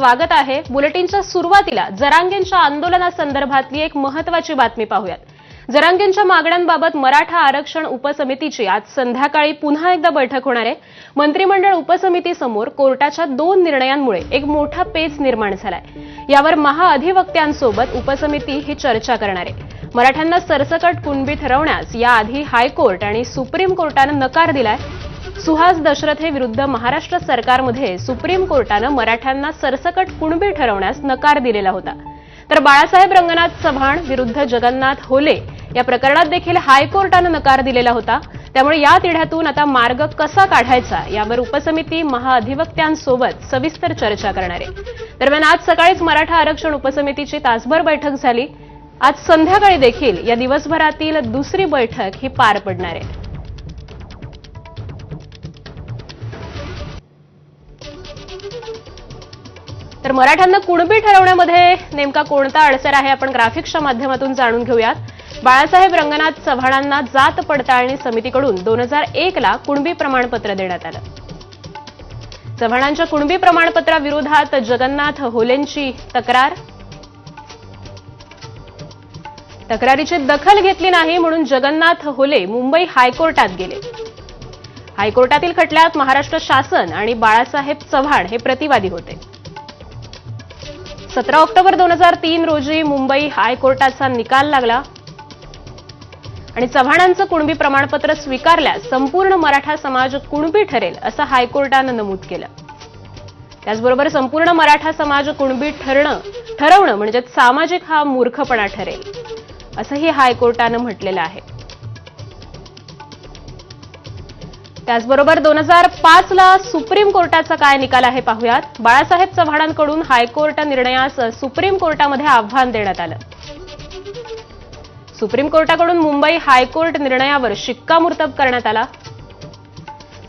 स्वागत आहे. बुलेटिनच्या सुरुवातीला जरांगेंच्या आंदोलनासंदर्भातली एक महत्वाची बातमी पाहूयात. जरांगेंच्या मागण्यांबाबत मराठा आरक्षण उपसमितीची आज संध्याकाळी पुन्हा एकदा बैठक होणार आहे. मंत्रिमंडळ उपसमितीसमोर कोर्टाच्या दोन निर्णयांमुळे एक मोठा पेच निर्माण झालाय. यावर महाअधिवक्त्यांसोबत उपसमिती ही चर्चा करणार आहे. मराठ्यांना सरसकट कुणबी ठरवण्यास याआधी हायकोर्ट आणि सुप्रीम कोर्टानं नकार दिलाय. सुहास दशरथे विरुद्ध महाराष्ट्र सरकारमध्ये सुप्रीम कोर्टानं मराठ्यांना सरसकट कुणबी ठरवण्यास नकार दिलेला होता. तर बाळासाहेब रंगनाथ चव्हाण विरुद्ध जगन्नाथ होले या प्रकरणात देखील हायकोर्टानं नकार दिलेला होता. त्यामुळे या तिढ्यातून आता मार्ग कसा काढायचा यावर उपसमिती महाअधिवक्त्यांसोबत सविस्तर चर्चा करणार. आहे दरम्यान आज सकाळीच मराठा आरक्षण उपसमितीची तासभर बैठक झाली. आज संध्याकाळी देखील या दिवसभरातील दुसरी बैठक ही पार पडणार आहे. तर मराठ्यांना कुणबी ठरवण्यामध्ये नेमका कोणता अडसर आहे आपण ग्राफिक्सच्या माध्यमातून जाणून घेऊयात. बाळासाहेब रंगनाथ चव्हाणांना जात पडताळणी समितीकडून दोन हजार एकला कुणबी प्रमाणपत्र देण्यात आलं. चव्हाणांच्या कुणबी प्रमाणपत्राविरोधात जगन्नाथ होलेंची तक्रार. तक्रारीची दखल घेतली नाही म्हणून जगन्नाथ होले मुंबई हायकोर्टात गेले. हायकोर्टातील खटल्यात महाराष्ट्र शासन आणि बाळासाहेब चव्हाण हे प्रतिवादी होते. सतरा ऑक्टोबर दोन हजार तीन रोजी मुंबई हायकोर्टाचा निकाल लागला. आणि चव्हाणांचं कुणबी प्रमाणपत्र स्वीकारल्यास संपूर्ण मराठा समाज कुणबी ठरेल असं हायकोर्टानं नमूद केलं. त्याचबरोबर संपूर्ण मराठा समाज कुणबी ठरणं ठरवणं म्हणजे सामाजिक हा मूर्खपणा ठरेल असंही हायकोर्टानं म्हटलेलं आहे. त्याचबरोबर दोन हजार पाचला सुप्रीम कोर्टाचा काय निकाल आहे पाहुयात. बाळासाहेब चव्हाणांकडून हायकोर्ट निर्णयास सुप्रीम कोर्टामध्ये आव्हान देण्यात आलं. सुप्रीम कोर्टाकडून मुंबई हायकोर्ट निर्णयावर शिक्कामोर्तब करण्यात आला.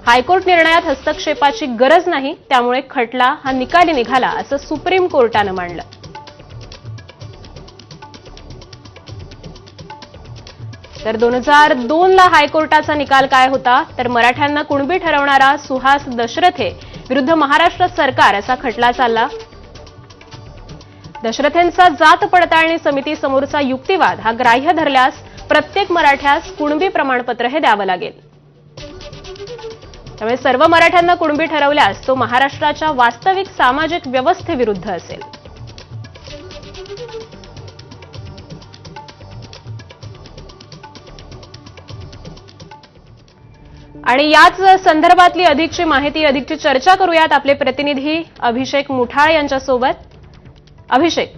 हायकोर्ट निर्णयात हस्तक्षेपाची गरज नाही त्यामुळे खटला हा निकाली निघाला असं सुप्रीम कोर्टानं मांडलं. तर दोन हजार दोनला हायकोर्टाचा निकाल काय होता? तर मराठ्यांना कुणबी ठरवणारा सुहास दशरथे विरुद्ध महाराष्ट्र सरकार असा खटला चालला. दशरथेंचा जात पडताळणी समिती समोरचा युक्तिवाद हा ग्राह्य धरल्यास प्रत्येक मराठ्यास कुणबी प्रमाणपत्र हे द्यावं लागेल. त्यामुळे सर्व मराठ्यांना कुणबी ठरवल्यास तो महाराष्ट्राच्या वास्तविक सामाजिक व्यवस्थेविरुद्ध असेल. आणि याच संदर्भातली अधिकची माहिती अधिकची चर्चा करूयात आपले प्रतिनिधी अभिषेक मुठाळ यांच्यासोबत. अभिषेक.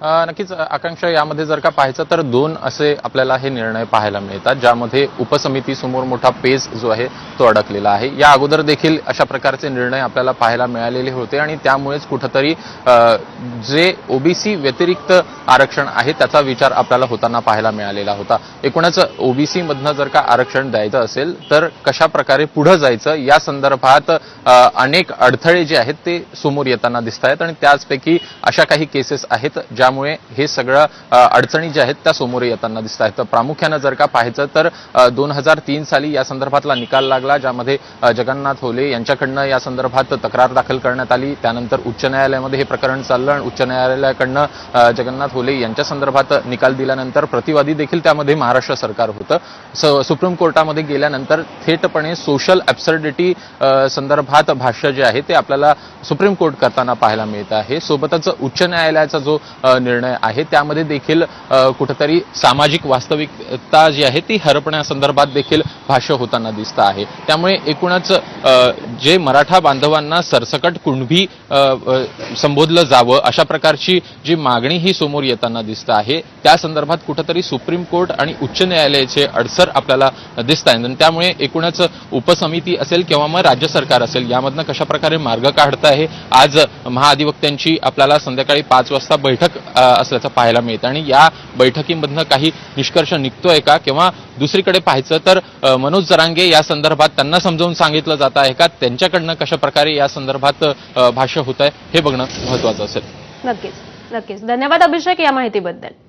नक्कीच आकांक्षा यामध्ये जर का पाहायचं तर दोन असे आपल्याला हे निर्णय पाहायला मिळतात ज्यामध्ये उपसमितीसमोर मोठा पेज जो आहे तो अडकलेला आहे. या अगोदर देखील अशा प्रकारचे निर्णय आपल्याला पाहायला मिळालेले होते आणि त्यामुळेच कुठंतरी जे ओबीसी व्यतिरिक्त आरक्षण आहे त्याचा विचार आपल्याला होताना पाहायला मिळालेला होता. एकूणच ओबीसी मधनं जर का आरक्षण द्यायचं असेल तर कशा प्रकारे पुढं जायचं या संदर्भात अनेक अडथळे जे आहेत ते समोर येताना दिसत आहेत आणि त्याचपैकी अशा काही केसेस आहेत ज्या त्यामुळे हे सगळं अडचणी ज्या आहेत त्या समोर येताना दिसत आहेत. तर प्रामुख्यानं जर का पाहायचं तर दोन हजार तीन साली या संदर्भातला निकाल लागला ज्यामध्ये जगन्नाथ होले यांच्याकडनं या संदर्भात तक्रार दाखल करण्यात आली. त्यानंतर उच्च न्यायालयामध्ये हे प्रकरण चाललं आणि उच्च न्यायालयाकडनं जगन्नाथ होले यांच्या संदर्भात निकाल दिल्यानंतर प्रतिवादी देखील त्यामध्ये महाराष्ट्र सरकार होतं. सुप्रीम कोर्टामध्ये गेल्यानंतर थेटपणे सोशल ॲब्सर्डिटी संदर्भात भाष्य जे आहे ते आपल्याला सुप्रीम कोर्ट करताना पाहायला मिळत आहे. सोबतच उच्च न्यायालयाचा जो निर्णय आहे. त्यामध्ये देखील कुठंतरी सामाजिक वास्तविकता जी आहे ती हरपण्यासंदर्भात देखील भाष्य होताना दिसतं आहे. त्यामुळे एकूणच जे मराठा बांधवांना सरसकट कुणबी संबोधलं जावं अशा प्रकारची जी मागणी ही समोर येताना दिसतं आहे त्या संदर्भात कुठंतरी सुप्रीम कोर्ट आणि उच्च न्यायालयाचे अडसर आपल्याला दिसत आहेत. आणि त्यामुळे एकूणच उपसमिती असेल किंवा मग राज्य सरकार असेल यामधनं कशा प्रकारे मार्ग काढत आहे आज महाअधिवक्त्यांची आपल्याला संध्याकाळी पाच वाजता बैठक असल्याचं पाहायला मिळतं. आणि या बैठकीमधनं काही निष्कर्ष निघतोय का? किंवा दुसरीकडे पाहायचं तर मनोज जरांगे या संदर्भात त्यांना समजावून सांगितलं जात आहे का? त्यांच्याकडनं कशा प्रकारे या संदर्भात भाष्य होत आहे हे बघणं महत्वाचं असेल. नक्कीच. नक्कीच. धन्यवाद अभिषेक या माहितीबद्दल.